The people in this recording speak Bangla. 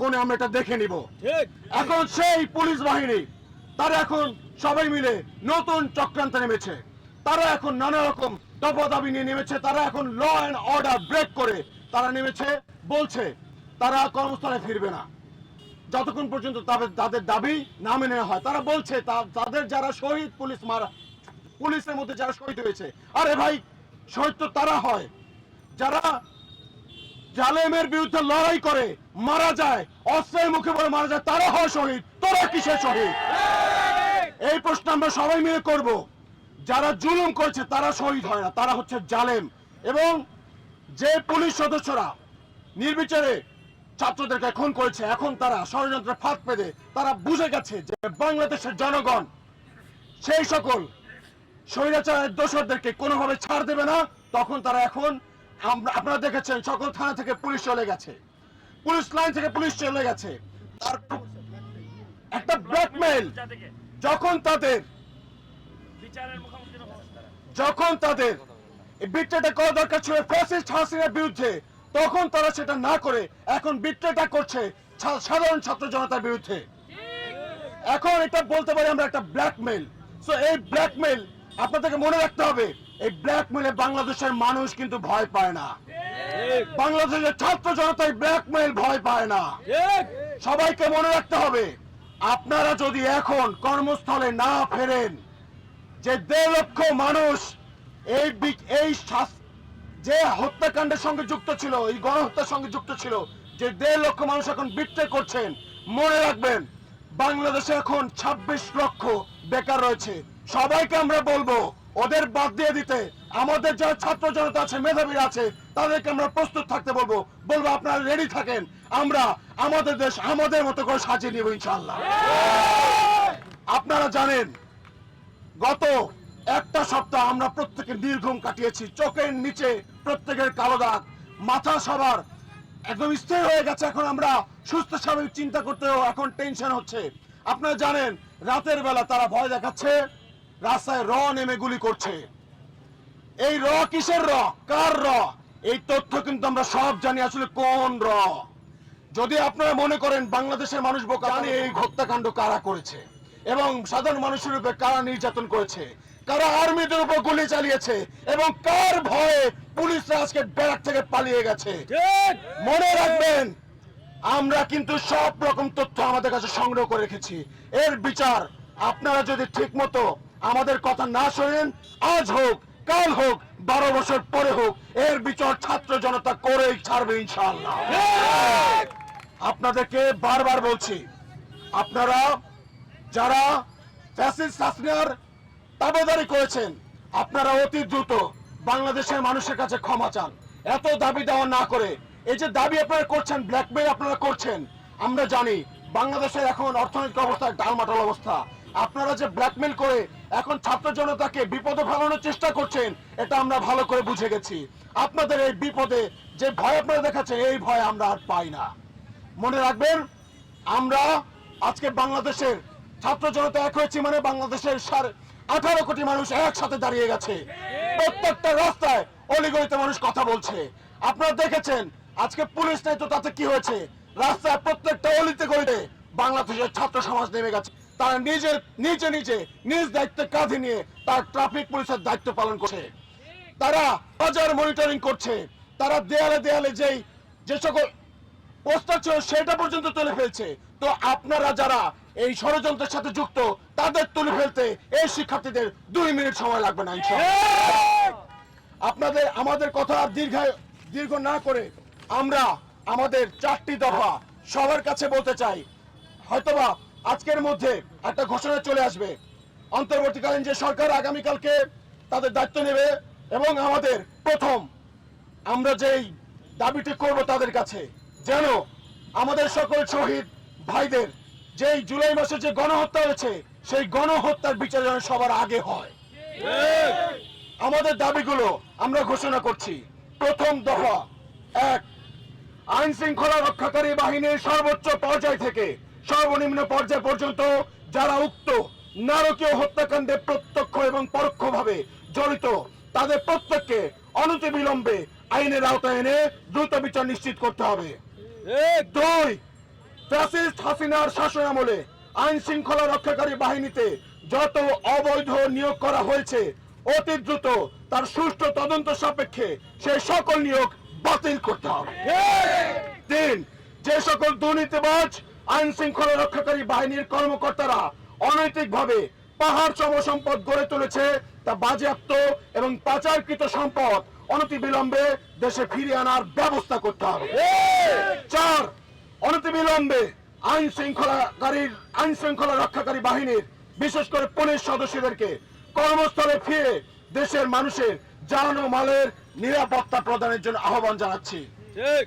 কোণে আমরা এটা দেখে নিব। এখন সেই পুলিশ বাহিনী তারা এখন সবাই মিলে নতুন চক্রান্তে নেমেছে। তারা এখন নানা রকম দফাদাবি নিয়ে নেমেছে তারা এখন ল অ্যান্ড অর্ডার ব্রেক করে তারা নেমেছে বলছে তারা কর্মস্থলে ফিরবে না। যতক্ষণ পর্যন্ত তাদের তাদের দাবি না মেনে হয় তারা বলছে তাদের যারা শহীদ পুলিশ মারা পুলিশের মধ্যে যারা শহীদ হয়েছে আরে ভাই শহীদ তো তারা হয়। যারা জালেমের বিরুদ্ধে লড়াই করে, মারা যায়, অস্ত্রের মুখে বলে মারা যায়, তারা হয় শহীদ। তোরা কিসের শহীদ? এই প্রশ্ন আমরা সবাই মিলে করব। যারা জুলুম করেছে, তারা শহীদ হয় না, তারা হচ্ছে জালেম। এবং যে পুলিশ সদস্যরা নির্বিচারে ছাত্রদেরকে খুন করেছে, এখন তারা ষড়যন্ত্রে ফাঁক পেতে, তারা বুঝে গেছে যে বাংলাদেশের জনগণ, সেই সকল স্বৈরাচারের দোষরদেরকে কোনোভাবে ছাড় দেবে না। তখন তারা এখন আপনারা দেখেছেন, সকল থানা থেকে পুলিশ চলে গেছে। পুলিশ লাইন থেকে পুলিশ চলে গেছে। তার একটা ব্ল্যাকমেইল যখন তাদের। যখন তাদের বিট্রেটা করা দরকার ছিল ফ্যাসিস্ট হাসিনার বিরুদ্ধে, তখন তারা সেটা না করে এখন বিট্রেটা করছে সাধারণ ছাত্র জনতার বিরুদ্ধে। এখন এটা বলতে পারি আমরা একটা ব্ল্যাকমেল সো এই ব্ল্যাকমেল আপনাদেরকে মনে রাখতে হবে। এই ব্ল্যাকমেলে বাংলাদেশের মানুষ কিন্তু ভয় পায় না। বাংলাদেশের ছাত্র জনতা এই ব্ল্যাকমেল ভয় পায় না। সবাইকে মনে রাখতে হবে, আপনারা যদি এখন কর্মস্থলে না ফেরেন, যে দেড় লক্ষ মানুষ এই এই যে হত্যাকাণ্ডের সঙ্গে যুক্ত ছিল, এই গণহত্যার সঙ্গে যুক্ত ছিল, যে দেড় লক্ষ মানুষ এখন বিট্রে করছেন, মনে রাখবেন, বাংলাদেশে এখন ২৬ লক্ষ বেকার রয়েছে। সবাইকে আমরা বলব ওদের বাদ দিয়ে দিতে আমাদের যারা ছাত্র জনতা আছে, মেধাবীরা আছে, তাদেরকে আমরা প্রস্তুত থাকতে বলব। বলব আপনারা রেডি থাকেন, আমরা আমাদের দেশ আমাদের মতো করে সাজিয়ে নিব ইনশাল্লাহ আপনারা জানেন, গত একটা সপ্তাহ আমরা প্রত্যেকে নির্ঘুম কাটিয়েছি, চোখের নিচে প্রত্যেকের কালো দাগ, মাথা সবার একদম স্থির হয়ে গেছে, এখন আমরা সুস্থ স্বাভাবিক চিন্তা করতেও এখন টেনশন হচ্ছে। আপনারা জানেন, রাতের বেলা তারা ভয় দেখাচ্ছে রাস্তায় র নেমে গুলি করছে। এই র কিসের র? কার র? এই তথ্য কিন্তু আমরা সব জানি আসলে কোন র। যদি আপনারা মনে করেন বাংলাদেশের মানুষ বোকা এই হত্যাকাণ্ড কারা করেছে এবং সাধারণ মানুষের উপরে কারা নির্যাতন করেছে, কারা আর্মিদের উপর গুলি চালিয়েছে এবং কার ভয়ে পুলিশরা আজকে ব্যারাক থেকে পালিয়ে গেছে। মনে রাখবেন, আমরা কিন্তু সব রকম তথ্য আমাদের কাছে সংগ্রহ করে রেখেছি। এর বিচার আপনারা যদি ঠিক মতো আমাদের কথা না শোনেন, আজ হোক, কাল হোক, বারো বছর পরে হোক, এর বিচার ছাত্র জনতা করেই ছাড়বে ইনশাআল্লাহ। আপনাদেরকে বারবার বলছি, আপনারা যারা হাসিনার দাবেদারি করেছেন, আপনারা অতি দ্রুত বাংলাদেশের মানুষের কাছে ক্ষমা চান। এত দাবি দেওয়া না করে, এই যে দাবি আপনারা করছেন ব্ল্যাকমেল আপনারা করছেন, আমরা জানি বাংলাদেশের এখন অর্থনৈতিক অবস্থা, ডালমাটাল অবস্থা আপনারা যে ব্ল্যাকমেল করে এখন ছাত্র জনতাকে বিপদে ফেলানোর চেষ্টা করছেন, এটা আমরা ভালো করে বুঝে গেছি। আপনাদের এই বিপদে যে ভয় আপনারা দেখাচ্ছেন, এই ভয় আমরা আর পাই না। মনে রাখবেন, আমরা আজকে বাংলাদেশের ছাত্র জনতা এক হয়েছি মানে বাংলাদেশের সাড়ে আঠারো কোটি মানুষ একসাথে দাঁড়িয়ে গেছে। প্রত্যেকটা রাস্তায় অলিগলিতে মানুষ কথা বলছে। আপনারা দেখেছেন, আজকে পুলিশ নেই তো তাতে কি হয়েছে? রাস্তায় প্রত্যেকটা অলিতে গলিতে বাংলাদেশের ছাত্র সমাজ নেমে গেছে। তারা নিজের, নিজে নিজে নিজ দায়িত্বে কাঁধে নিয়ে তার ট্রাফিক পুলিশের দায়িত্ব পালন করছে। তারা বাজার মনিটরিং করছে। তারা দেয়ালে দেয়ালে যেই, যে সকল পোস্টার ছিল সেটা পর্যন্ত তুলে ফেলছে। তো আপনারা যারা এই ষড়যন্ত্রের সাথে যুক্ত, তাদের তুলে ফেলতে এই শিক্ষার্থীদের দুই মিনিট সময় লাগবে না আপনাদের, আমাদের কথা দীর্ঘ দীর্ঘ না করে আমরা আমাদের চারটি দফা সবার কাছে বলতে চাই। হয়তোবা আজকের মধ্যে একটা ঘোষণা চলে আসবে। অন্তর্বর্তীকালীন যে সরকার আগামীকালকে তাদের দায়িত্ব নেবে এবং আমাদের প্রথম আমরা যেই দাবিটি করব তাদের কাছে, যেন আমাদের সকল শহীদ ভাইদের যেই জুলাই মাসে যে গণহত্যা হয়েছে, সেই গণহত্যার বিচার যেন সবার আগে হয়। আমাদের দাবিগুলো আমরা ঘোষণা করছি। প্রথম দফা, এক আইন শৃঙ্খলা রক্ষাকারী বাহিনীর সর্বোচ্চ পর্যায় থেকে সর্বনিম্ন পর্যায় পর্যন্ত যারা উক্ত নারকীয় হত্যাকাণ্ডে প্রত্যক্ষ এবং পরোক্ষভাবে জড়িত তাদের প্রত্যেককে অনতিবিলম্বে আইনের আওতায় এনে দ্রুত বিচার নিশ্চিত করতে হবে। দুই ফ্যাসিস্ট হাসিনার শাসন আমলে আইন শৃঙ্খলা রক্ষাকারী বাহিনীতে যত অবৈধ নিয়োগ করা হয়েছে অতি দ্রুত তার সুষ্ঠু তদন্ত সাপেক্ষে সেই সকল নিয়োগ বাতিল করতে হবে। তিন যে সকল দুর্নীতিবাজ আইন শৃঙ্খলা রক্ষাকারী বাহিনীর কর্মকর্তারা অনৈতিকভাবে পাহাড় সম সম্পদ গড়ে তুলেছে, তা বাজেয়াপ্ত এবং পাচারকৃত সম্পদ অনতিবিলম্বে দেশে ফিরিয়ে আনার ব্যবস্থা করতে হবে। চার, অনতিবিলম্বে আইন শৃঙ্খলাকারীর, আইন শৃঙ্খলা রক্ষাকারী বাহিনীর, বিশেষ করে পুলিশ সদস্যদেরকে কর্মস্থলে ফিরে দেশের মানুষের জান ও মালের নিরাপত্তা প্রদানের জন্য আহ্বান জানাচ্ছি। ঠিক।